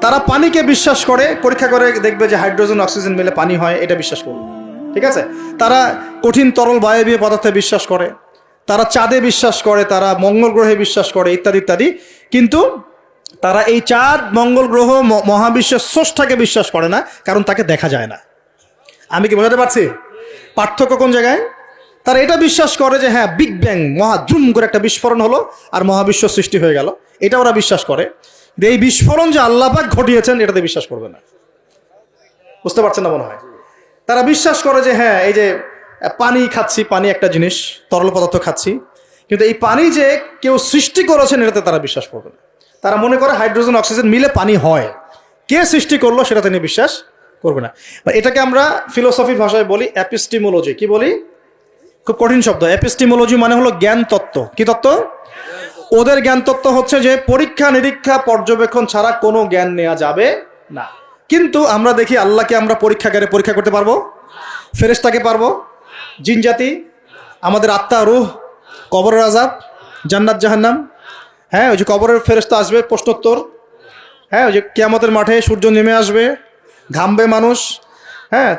তারা পানিকে বিশ্বাস করে, পরীক্ষা করে দেখবে যে হাইড্রোজেন, অক্সিজেন মিলে পানি হয়, এটা বিশ্বাস করবে। ঠিক আছে? তারা কঠিন, তরল, বায়বীয় পদার্থে বিশ্বাস করে, তারা চাঁদে বিশ্বাস করে, তারা মঙ্গল গ্রহে বিশ্বাস করে, ইত্যাদি ইত্যাদি। কিন্তু তারা এই চাঁদ, মঙ্গল গ্রহ মহাবিশ্বের স্রষ্টাকে বিশ্বাস করে না, কারণ তাকে দেখা যায় না। আমি কি বোঝাতে পারছি? পার্থক্য কোন জায়গায়? তারা এটা বিশ্বাস করে যে হ্যাঁ বিগ ব্যাং মহাদ্রুম করে একটা বিস্ফোরণ হলো, আর মহাবিশ্ব সৃষ্টি হয়ে গেল। এটা ওরা বিশ্বাস করে। এই বিস্ফোরণ যে আল্লাপাক ঘটিয়েছেন, এটাতে বিশ্বাস করবে না। বুঝতে পারছেন না মনে হয়? তারা বিশ্বাস করে যে হ্যাঁ এই যে, পানি খাচ্ছি, পানি একটা জিনিস, তরল পদার্থ খাচ্ছি, কিন্তু এই পানি যে কেউ সৃষ্টি করেছেন, এটাতে তারা বিশ্বাস করবে না। তারা মনে করে হাইড্রোজেন, অক্সিজেন মিলে পানি হয়। কে সৃষ্টি করল, সেটা তিনি বিশ্বাস করবে না। এটাকে আমরা ফিলোসফির ভাষায় বলি অ্যাপিস্টিমোলজি কি বলি? খুব কঠিন শব্দ। অ্যাপিস্টিমোলজি মানে হলো জ্ঞান তত্ত্ব। কি তত্ত্ব? ওদের জ্ঞান তত্ত্ব হচ্ছে যে পরীক্ষা, নিরীক্ষা, পর্যবেক্ষণ ছাড়া কোনো জ্ঞান নেওয়া যাবে না। কিন্তু আমরা দেখি আল্লাহকে আমরা পরীক্ষাগারে পরীক্ষা করতে পারব? ফেরেশতাকে পারব? জিন জাতি? আমাদের আত্মা রুহ, কবরের আজাব জান্নাত, জাহান্নাম। হ্যাঁ ওই যে কবরের ফেরেশতা আসবে, প্রশ্নোত্তর। হ্যাঁ ওই যে কেয়ামতের মাঠে সূর্য নেমে আসবে, ঘামবে মানুষ। হ্যাঁ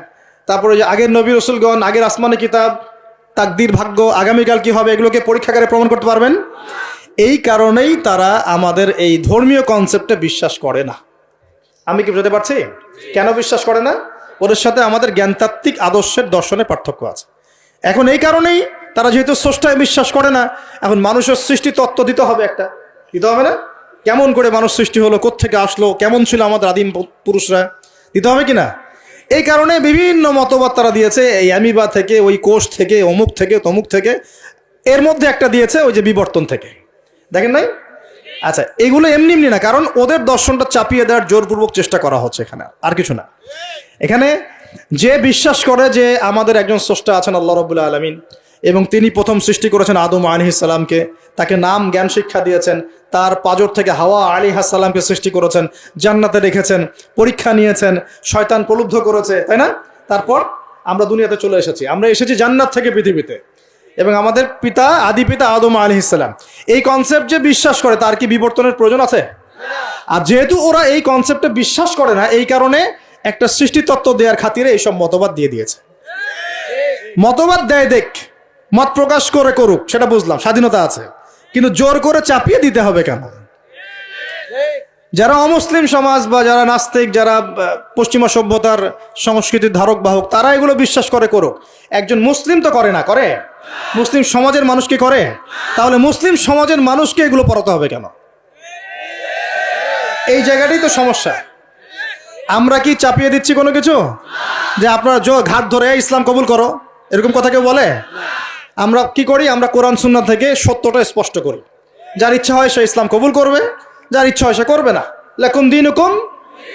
তারপরে ওই যে আগের নবী রসুলগণ, আগের আসমানি কিতাব, তাকদির ভাগ্য, আগামীকাল কি হবে, এগুলোকে পরীক্ষাগারে প্রমাণ করতে পারবেন? এই কারণেই তারা আমাদের এই ধর্মীয় কনসেপ্টে বিশ্বাস করে না। আমি কি বুঝতে পারছি? কেন বিশ্বাস করে না? ওদের সাথে আমাদের জ্ঞানতাত্ত্বিক আদর্শের দর্শনে পার্থক্য আছে। এখন এই কারণেই তারা যেহেতু স্রষ্টায় বিশ্বাস করে না, এখন মানুষের সৃষ্টি তত্ত্ব দিতে হবে একটা। দিতে হবে না? কেমন করে মানুষ সৃষ্টি হলো, কোত্থেকে আসলো, কেমন ছিল আমাদের আদিম পুরুষরা? দিতে হবে কি না এই কারণে বিভিন্ন মতবাদ তারা দিয়েছে, এই অ্যামিবা থেকে, ওই কোষ থেকে, অমুক থেকে, তমুক থেকে। এর মধ্যে একটা দিয়েছে, ওই যে বিবর্তন থেকে। দেখেন নাই আচ্ছা এগুলো এমনি এমনি না, কারণ ওদের দর্শনটা চাপিয়ে দেওয়ার জোরপূর্বক চেষ্টা করা হচ্ছে এখানে, আর কিছু না। এখানে যে বিশ্বাস করে যে আমাদের একজন স্রষ্টা আছেন আল্লাহ রবুল্লা আলমিন, এবং তিনি প্রথম সৃষ্টি করেছেন আদম আলী সালামকে, তাকে নাম জ্ঞান শিক্ষা দিয়েছেন, তার পাজর থেকে হাওয়া আলী হাসালামকে সৃষ্টি করেছেন, জান্নাতে রেখেছেন, পরীক্ষা নিয়েছেন, শয়তান প্রলুব্ধ করেছে, তাই না? তারপর আমরা দুনিয়াতে চলে এসেছি, আমরা এসেছি জান্নাত থেকে পৃথিবীতে। এবং আমাদের পিতা, আদি পিতা আদম আলী ইসলাম এই কনসেপ্ট যে বিশ্বাস করে, তার কি বিবর্তনের প্রয়োজন আছে? আর যেহেতু ওরা এই কনসেপ্টে বিশ্বাস করে না, এই কারণে একটা সৃষ্টিতত্ত্ব দেওয়ার খাতিরে এইসব মতবাদ দিয়ে দিয়েছে। মতবাদ দেয় দেখ, মত প্রকাশ করে করুক, সেটা বুঝলাম, স্বাধীনতা আছে। কিন্তু জোর করে চাপিয়ে দিতে হবে কেন? যারা অমুসলিম সমাজ বা যারা নাস্তিক, যারা পশ্চিমা সভ্যতার সংস্কৃতির ধারক বাহক, তারা এগুলো বিশ্বাস করে করুক। একজন মুসলিম তো করে না, করে? মুসলিম সমাজের মানুষ কি করে? তাহলে মুসলিম সমাজের মানুষকে এগুলো পড়াতে হবে কেন? এই জায়গাটাই তো সমস্যা। আমরা কি চাপিয়ে দিচ্ছি কোনো কিছু? যে আপনারা জো ঘাট ধরে ইসলাম কবুল করো, এরকম কথা কেউ বলে? আমরা কি করি? আমরা কোরআন সুন্না থেকে সত্যটা স্পষ্ট করি। যার ইচ্ছা হয় সে ইসলাম কবুল করবে। যার ইচ্ছা হয় সে করবে না। লেকুম দিন হুকুম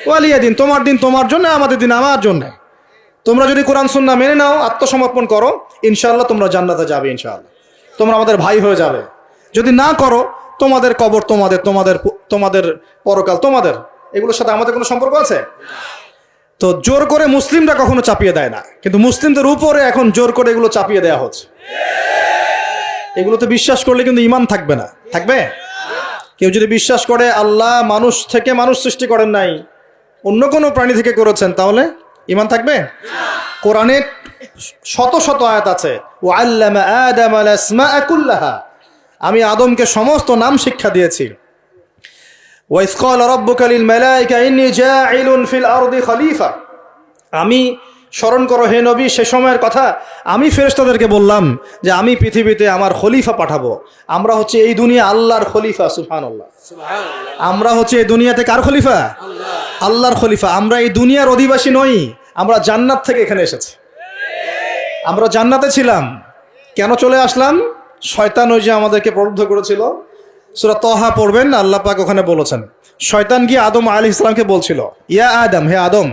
ওয়ালিয়া দিন তোমার দিন তোমার জন্য, আমাদের দিন আমার জন্য। তোমরা যদি কোরআন সুন্না মেনে নাও, আত্মসমর্পণ করো, ইনশাআল্লাহ তোমরা জান্নাতে যাবে, ইনশাআল্লাহ। তোমরা আমাদের ভাই হয়ে যাবে। যদি না করো, তোমাদের কবর তোমাদের তোমাদের তোমাদের পরকাল তোমাদের। এগুলোর সাথে আমাদের কোনো সম্পর্ক আছে? তো জোর করে মুসলিমরা কখনো চাপিয়ে দেয় না। কিন্তু মুসলিমদের উপরে এখন জোর করে এগুলো চাপিয়ে দেওয়া হচ্ছে। এগুলোতে বিশ্বাস করলে কিন্তু ইমান থাকবে না। থাকবে? কেউ যদি বিশ্বাস করে আল্লাহ মানুষ থেকে মানুষ সৃষ্টি করেন নাই, অন্য কোনো প্রাণী থেকে করেছেন, তাহলে ইমান থাকবে? কোরআনে শত শত আয়াত আছে ও আল্লামা আদাম আল আসমাআ কুল্লাহা আমি আদমকে সমস্ত নাম শিক্ষা দিয়েছি। আমি স্মরণ করো হে নবী সে সময়ের কথা আমি ফেরেশতাদেরকে বললাম যে আমি পৃথিবীতে আমার খলিফা পাঠাবো। আমরা হচ্ছে এই দুনিয়া আল্লাহর খলিফা সুবহানাল্লাহ। আমরা হচ্ছে এই দুনিয়াতে কার খলিফা? আল্লাহর খলিফা। আমরা এই দুনিয়ার অধিবাসী নই আমরা জান্নাত থেকে এখানে এসেছি। আমরা জান্নাতে ছিলাম। কেন চলে আসলাম? শয়তান ওই যে আমাদেরকে প্রলুব্ধ করেছিল। সুরা তহা পড়বেন আল্লাহ পাক ওখানে বলেছেন। শয়তান গিয়ে আদম আলী ইসলামকে বলছিল ইয়া আদম হে আদম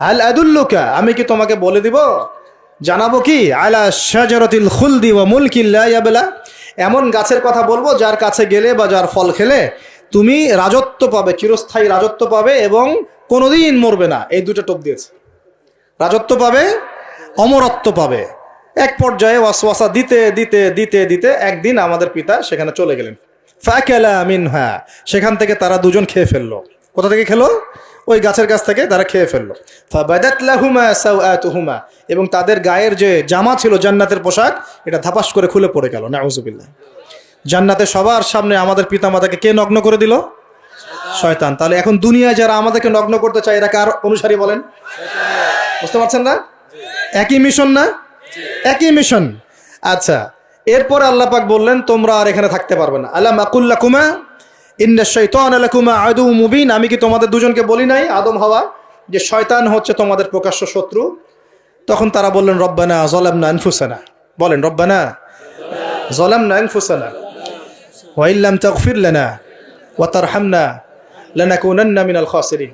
আল আদুল্লুকা, আমি কি তোমাকে বলে দিব? জানাব কি? আলা শাজারাতিল খুলদি ওয়া মুলকিল্লা এমন গাছের কথা বলব যার কাছে গেলে বা যার ফল খেলে তুমি রাজত্ব পাবে, চিরস্থায়ী রাজত্ব পাবে এবং কোনোদিন মরবে না। এই দুটো টোপ দিয়েছে। রাজত্ব পাবে, অমরত্ব পাবে। এক পর্যায়ে ওয়াসওয়াসা দিতে দিতে দিতে দিতে একদিন আমাদের পিতা সেখানে চলে গেলেন। ফ্যাকেলা মিন হ্যাঁ সেখান থেকে তারা দুজন খেয়ে ফেলল। কোথা থেকে খেলো? ওই গাছের কাছ থেকে তারা খেয়ে ফেলল। ফাবাদাত লাহুমা সাওআতুহুমা, এবং তাদের গায়ের যে জামা ছিল জান্নাতের পোশাক, এটা ধাপাস করে খুলে পড়ে গেল, নাউজুবিল্লাহ। জান্নাতে সবার সামনে আমাদের পিতামাতাকে কে নগ্ন করে দিল? শয়তান। তাহলে এখন দুনিয়ায় যারা আমাদেরকে নগ্ন করতে চায়, এরা কার অনুসারী বলেন? বুঝতে পারছেন না? একই মিশন না? একই মিশন আচ্ছা এরপর আল্লাহ পাক বললেন, তোমরা আর এখানে থাকতে পারবে না। আল্লাহ মাকুল্লা কুমা মুবিন। আমি কি তোমাদের দুজনকে বলি নাই? আদম হওয়া, যে শয়তান হচ্ছে তোমাদের প্রকাশ্য শত্রু। তখন তারা বললেন, রব্বানা জলামনা আনফুসানা। বলেন, রব্বানা জলামনা আনফুসানা। ওয়াইল্লাম তাগফির লানা ওয়া তারহামনা লানাকুনান্না মিনাল খাসিরিন।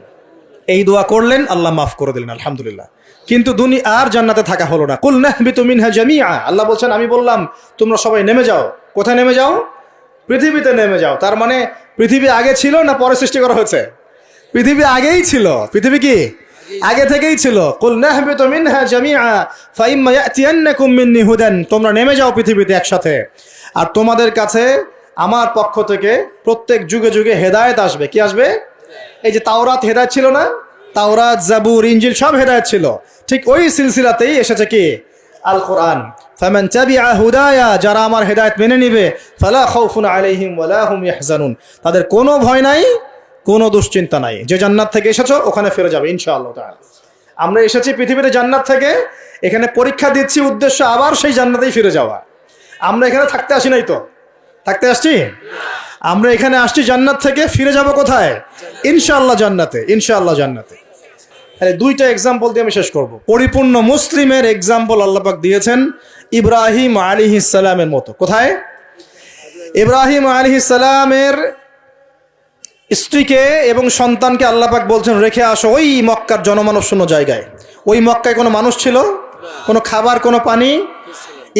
এই দোয়া করলেন, আল্লাহ মাফ করে দিলেন, আলহামদুলিল্লাহ। কিন্তু দুনি আর জান্নাতে থাকা হলো না। কুল নাহবিতু মিনহা জামিআ। আল্লাহ বলছেন, আমি বললাম, তোমরা সবাই নেমে যাও। কোথায় নেমে যাও? পৃথিবীতে নেমে যাও। তার মানে পৃথিবী আগে ছিল না পরে সৃষ্টি করা হয়েছে? পৃথিবী আগেই ছিল। পৃথিবী কি? আগে থেকেই ছিল। তোমরা নেমে যাও পৃথিবীতে একসাথে। আর তোমাদের কাছে আমার পক্ষ থেকে প্রত্যেক যুগে যুগে হেদায়েত আসবে। কি আসবে? এই যে তাওরাত হেদায়ত ছিল না? তাওরাত, জাবুর ইঞ্জিল সব হেদায়ত ছিল। ঠিক ওই সিলসিলাতেই এসেছে কি? আল কোরআন ফামান তাবিআ হুদায়া, যারা আমার হেদায়েত মেনে নিবে, ফালা খাউফুন আলাইহিম ওয়ালা হুম ইয়াহজানুন। তাদের কোনো ভয় নাই, কোনো দুশ্চিন্তা নাই। যে জান্নাত থেকে এসেছ, ওখানে ফিরে যাবে, ইনশাআল্লাহ তাআলা। আমরা এসেছি পৃথিবীতে জান্নাত থেকে, এখানে পরীক্ষা দিচ্ছি উদ্দেশ্য আবার সেই জান্নাতেই ফিরে যাওয়া। আমরা এখানে থাকতে আসি নাই তো? থাকতে আসছি? আমরা এখানে আসছি জান্নাত থেকে, ফিরে যাব কোথায়? ইনশাআল্লাহ জান্নাতে ইনশাআল্লাহ জান্নাতে। তাহলে দুইটা এক্সাম্পল দিয়ে আমি শেষ করব। পরিপূর্ণ মুসলিমের এক্সাম্পল আল্লাপাক দিয়েছেন ইব্রাহিম আলী ইসালামের মতো। কোথায়? ইব্রাহিম আলী ইসালামের স্ত্রীকে এবং সন্তানকে আল্লাপাক বলছেন, রেখে আসো ওই মক্কার জনমানব শূন্য জায়গায়। ওই মক্কায় কোনো মানুষ ছিল? কোনো খাবার, কোনো পানি?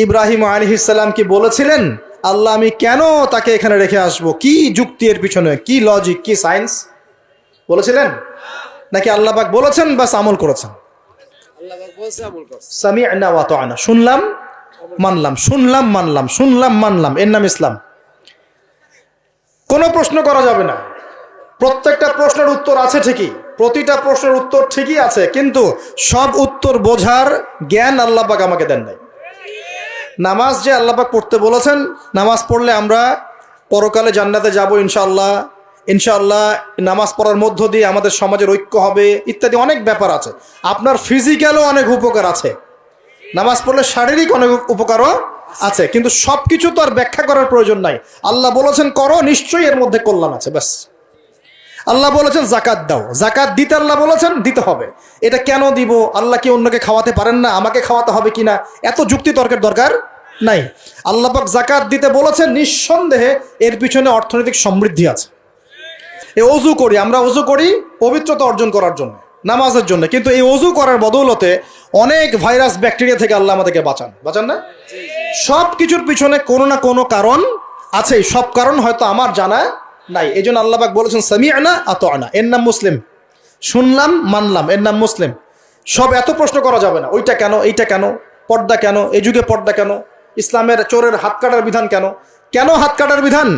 ইব্রাহিম আলী ইসালাম কি বলেছিলেন? আল্লাহ, আমি কেন তাকে এখানে রেখে আসব? কি যুক্তি এর পিছনে? কি লজিক কি সায়েন্স বলেছিলেন? নাকি আল্লাহবাক বলেছেন বাস আমল করেছেন? শুনলাম মানলাম শুনলাম মানলাম শুনলাম মানলাম। এর নাম ইসলাম। কোনো প্রশ্ন করা যাবে না। প্রত্যেকটা প্রশ্নের উত্তর আছে ঠিকই। প্রতিটা প্রশ্নের উত্তর ঠিকই আছে কিন্তু সব উত্তর বোঝার জ্ঞান আল্লাহ পাক আমাকে দেন নাই। নামাজ যে আল্লাপাক পড়তে বলেছেন নামাজ পড়লে আমরা পরকালে জান্নাতে যাব ইনশাআল্লাহ। ইনশাআল্লাহ নামাজ পড়ার মধ্য দিয়ে আমাদের সমাজের ঐক্য হবে, ইত্যাদি অনেক ব্যাপার আছে। আপনার ফিজিক্যালও অনেক উপকার আছে। নামাজ পড়লে শারীরিক অনেক উপকারও আছে, কিন্তু সব কিছু তো আর ব্যাখ্যা করার প্রয়োজন নাই। আল্লাহ বলেছেন, করো, নিশ্চয়ই এর মধ্যে কল্যাণ আছে। ব্যাস। আল্লাহ বলেছেন, জাকাত দাও। জাকাত দিতে আল্লাহ বলেছেন, দিতে হবে। এটা কেন দিব? আল্লাহ কি অন্যকে খাওয়াতে পারেন না? আমাকে খাওয়াতে হবে কিনা? এত যুক্তি তর্কের দরকার নাই। আল্লাহ পাক জাকাত দিতে বলেছেন, নিঃসন্দেহে এর পিছনে অর্থনৈতিক সমৃদ্ধি আছে। এই অজু করি, আমরা অজু করি পবিত্রতা অর্জন করার জন্য, নামাজের জন্য। কিন্তু এই অজু করার বদৌলতে অনেক ভাইরাস, ব্যাকটেরিয়া থেকে আল্লাহ আমাদেরকে বাঁচান। বাঁচান না? সব কিছুর পিছনে কোনো না কোনো কারণ আছে সব কারণ হয়তো আমার জানা নাই। এই জন্য আল্লাহবাক বলেছেন সামি আনা আত আনা এর নাম মুসলিম। শুনলাম, মানলাম, এর নাম মুসলিম। সব এত প্রশ্ন করা যাবে না, ওইটা কেন, এইটা কেন, পর্দা কেন, এই যুগে পর্দা কেন, ইসলামের চোরের হাত কাটার বিধান কেন? কেন হাত কাটার বিধান?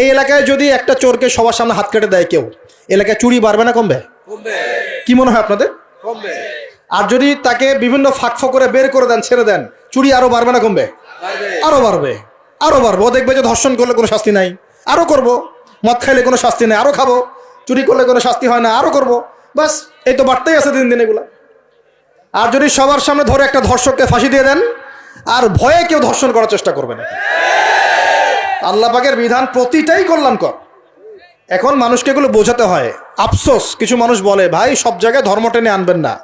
এই এলাকায় যদি একটা চোরকে সবার সামনে হাত কেটে দেয় কেউ এলাকায় চুরি বাড়বে না কমবে? কি মনে হয় আপনাদের? আর যদি তাকে বিভিন্ন ফাঁক করে বের করে দেন ছেড়ে দেন চুরি আরও বাড়বে না কমবে? আরও বাড়বে আরও বাড়বে। দেখবে যে ধর্ষণ করলে কোনো শাস্তি নাই আরও করব। মদ খাইলে কোনো শাস্তি নেই আরও খাব। চুরি করলে কোনো শাস্তি হয় না আরও করব। বাস এই তো বাড়তেই আছে দিন দিন এগুলা। আর যদি সবার সামনে ধরে একটা ধর্ষককে ফাঁসি দিয়ে দেন আর ভয়ে কেউ ধর্ষণ করার চেষ্টা করবে না। আল্লাহ পাকের বিধান প্রতিটাই কল্যাণকর। এখন মানুষকে এগুলো বোঝাতে হয়। আফসোস, কিছু মানুষ বলে, ভাই, সব জায়গায় ধর্ম টেনে আনবেন না।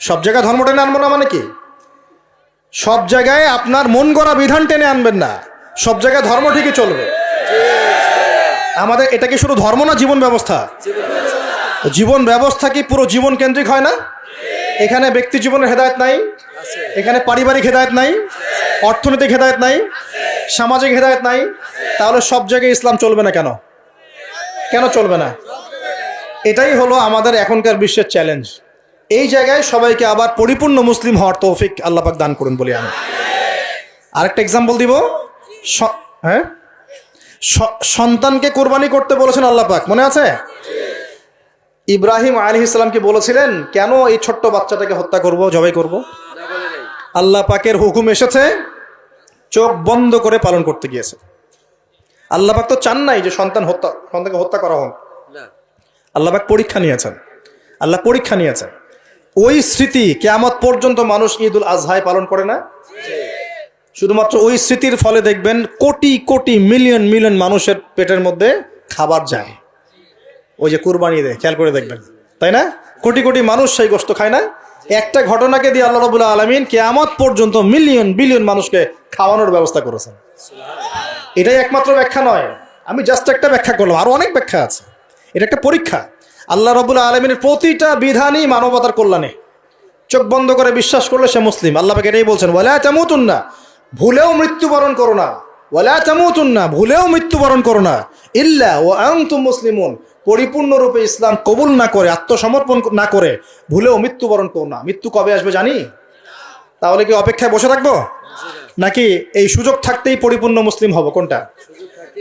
সব জায়গায় ধর্ম টেনে আনব না মানে কি? সব জায়গায় আপনার মন গড়া বিধান টেনে আনবেন না। সব জায়গায় ধর্ম ঠিকই চলবে। আমাদের, এটা কি শুধু ধর্ম না জীবন ব্যবস্থা? জীবন ব্যবস্থা কি পুরো জীবন কেন্দ্রিক হয় না? এখানে ব্যক্তি জীবনের হেদায়ত নাই। এখানে পারিবারিক হেদায়ত নাই। অর্থনৈতিক হেদায়ত নাই। সামাজিক হেদায়ত নাই, তাহলে সব জায়গায় ইসলাম চলবে না কেন? কেন চলবে না? এটাই হলো আমাদের এখনকার বিশ্বের চ্যালেঞ্জ এই জায়গায় সবাইকে আবার পরিপূর্ণ মুসলিম হওয়ার তৌফিক আল্লাপাক দান করুন বলি আমি। আরেকটা এক্সাম্পল দিব। হ্যাঁ? সন্তানকে কোরবানি করতে বলেছেন আল্লাপাক মনে আছে? ইব্রাহিম আলী ইসলামকে বলেছিলেন, কেন এই ছোট্ট বাচ্চাটাকে হত্যা করব, জবাই করব? আল্লাহ পাকের হুকুম এসেছে চোখ বন্ধ করে পালন করতে গিয়েছে। আল্লাহ পাক তো চান নাই যে সন্তান হত্যা সন্তানকে হত্যা করা হোক। আল্লাহ পাক পরীক্ষা নিয়েছেন। আল্লাহ পরীক্ষা নিয়েছেন। ওই স্মৃতি কেয়ামত পর্যন্ত মানুষ ঈদ উল আজহায় পালন করে না? শুধুমাত্র ওই স্মৃতির ফলে দেখবেন কোটি কোটি মিলিয়ন মিলিয়ন মানুষের পেটের মধ্যে খাবার যায়। ওই যে কুরবানি দেয় খেয়াল করে দেখবেন। তাই না? কোটি কোটি মানুষ সেই গোস্ত খায় না। একটা ঘটনাকে দিয়ে আল্লাহ রবুল্লাহ আলমিন কেয়ামত পর্যন্ত মিলিয়ন বিলিয়ন মানুষকে খাওয়ানোর ব্যবস্থা করেছেন। এটাই একমাত্র ব্যাখ্যা নয়। আমি জাস্ট একটা ব্যাখ্যা করলাম, আরও অনেক ব্যাখ্যা আছে। এটা একটা পরীক্ষা। আল্লাহ রবুল্লাহ আলমিনের প্রতিটা বিধানই মানবতার কল্যাণে। চোখ বন্ধ করে বিশ্বাস করলে সে মুসলিম। আল্লাহ পাকে এটাই বলছেন, ওয়ালা চামুতুন না ভুলেও মৃত্যুবরণ করো না। ওয়ালা চামুতুন না ভুলেও মৃত্যুবরণ করো না। ইল্লা ও আংতুম মুসলিমুন পরিপূর্ণরূপে ইসলাম কবুল না করে, আত্মসমর্পণ না করে, ভুলেও মৃত্যুবরণ করো না। মৃত্যু কবে আসবে জানি? তাহলে কি অপেক্ষায় বসে থাকব? নাকি এই সুযোগ থাকতেই পরিপূর্ণ মুসলিম হব? কোনটা?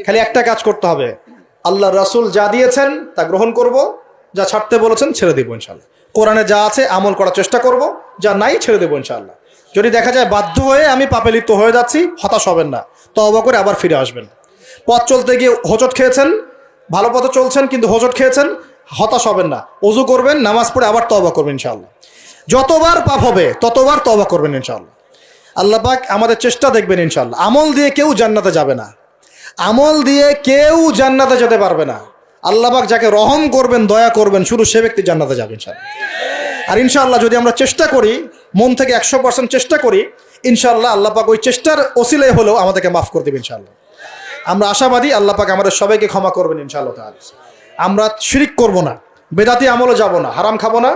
খালি একটা কাজ করতে হবে। আল্লাহ রাসূল যা দিয়েছেন, তা গ্রহণ করব, যা ছাড়তে বলেছেন, ছেড়ে দেবো ইনশাল্লাহ কোরআনে যা আছে আমল করার চেষ্টা করব, যা নাই ছেড়ে দেবো ইনশাল্লাহ যদি দেখা যায় বাধ্য হয়ে আমি পাপে লিপ্ত হয়ে যাচ্ছি, হতাশ হবেন না। তবা করে আবার ফিরে আসবেন। পথ চলতে গিয়ে হোঁচট খেয়েছেন, ভালো পথে চলছেন, কিন্তু হোঁচট খেয়েছেন, হতাশ হবেন না। অজু করবেন, নামাজ পড়ে আবার তবা করবেন ইনশাল্লাহ যতবার পাপ হবে, ততবার তবা করবেন ইনশাল্লাহ আল্লাহ পাক আমাদের চেষ্টা দেখবেন ইনশাল্লাহ আমল দিয়ে কেউ জান্নাতে যাবে না। আমল দিয়ে কেউ জান্নাতে যেতে পারবে না। আল্লাহ পাক যাকে রহম করবেন, দয়া করবেন, শুধু সে ব্যক্তি জান্নাতে যাবে ইনশাল্লাহ আর ইনশাআল্লাহ যদি আমরা চেষ্টা করি, মন থেকে একশো পার্সেন্ট চেষ্টা করি, ইনশাআল্লাহ আল্লাহ পাক ওই চেষ্টার ওসিলে হলেও আমাদেরকে মাফ করে দেবে ইনশাআল্লাহ। আমরা আশাবাদী আল্লাহ পাক আমাদের সবাইকে ক্ষমা করবেন ইনশাআল্লাহ আমরা শিরিক করব না, বেদাতি আমলও যাব না, হারাম খাব না।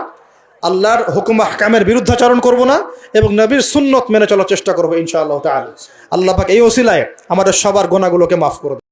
আল্লাহর হুকুম হাকামের বিরুদ্ধাচরণ করব না এবং নবীর সুন্নত মেনে চলার চেষ্টা করব ইনশাআল্লাহ তাল আল্লাহ পাক এই ওসিলায় আমাদের সবার গোনাগুলোকে মাফ করে।